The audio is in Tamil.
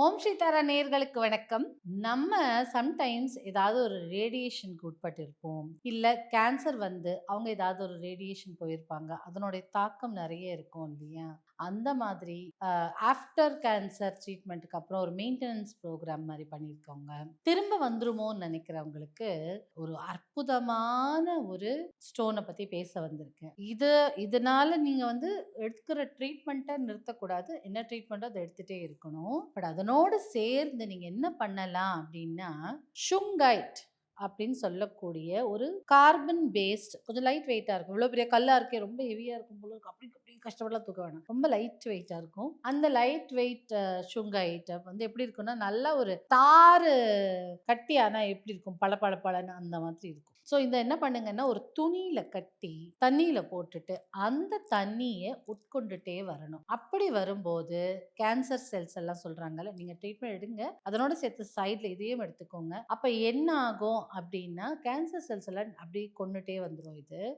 ஓம் ஸ்ரீதாரா நேர்களுக்கு வணக்கம். நம்ம சம்டைம்ஸ் ஏதாவது ஒரு ரேடியேஷனுக்கு உட்பட்டிருப்போம். இல்லை கேன்சர் வந்து அவங்க ஏதாவது ஒரு ரேடியேஷன் போயிருப்பாங்க. அதனுடைய தாக்கம் நிறைய இருக்கும் இல்லையா? அந்த மாதிரி ஆஃப்டர் கேன்சர் ட்ரீட்மெண்ட்டுக்கு அப்புறம் ஒரு மெயின்டெனன்ஸ் ப்ரோக்ராம் மாதிரி பண்ணியிருக்கவங்க. திரும்ப வந்துருமோன்னு நினைக்கிறவங்களுக்கு ஒரு அற்புதமான ஒரு ஸ்டோனை பற்றி பேச வந்திருக்கேன். இது இதனால் நீங்கள் வந்து எடுக்கிற ட்ரீட்மெண்ட்டை நிறுத்தக்கூடாது. என்ன ட்ரீட்மெண்ட்டோ அதை எடுத்துகிட்டே இருக்கணும். பட் அதனோடு சேர்ந்து நீங்கள் என்ன பண்ணலாம் அப்படின்னா ஷுங்கைட் அப்படின்னு சொல்லக்கூடிய ஒரு கார்பன் பேஸ்ட் கொஞ்சம் லைட் வெயிட்டாக இருக்கும். இவ்வளோ பெரிய கல்லாக இருக்கே ரொம்ப ஹெவியாக இருக்கும் போல இருக்கும் அப்படி அப்படி கஷ்டப்படலாம் தூக்க வேணாம். ரொம்ப லைட் வெயிட்டாக இருக்கும். அந்த லைட் வெயிட் ஐட்டம் வந்து எப்படி இருக்கும்னா நல்லா ஒரு தாறு கட்டி ஆனால் எப்படி இருக்கும்? பல பல பழன்னு அந்த மாதிரி இருக்கும். ஸோ இந்த என்ன பண்ணுங்கன்னா ஒரு துணியில் கட்டி தண்ணியில் போட்டுட்டு அந்த தண்ணியை உட்கொண்டுட்டே வரணும். அப்படி வரும்போது கேன்சர் செல்ஸ் எல்லாம் சொல்கிறாங்கல்ல நீங்கள் ட்ரீட்மெண்ட் எடுங்க. அதனோட சேர்த்து சைடில் இதையும் எடுத்துக்கோங்க. அப்போ என்ன ஆகும்? அப்படின்னா கேன்சர் செல்ஸ் எல்லாம் அப்படியே கொண்டுட்டே வந்துடும் இது.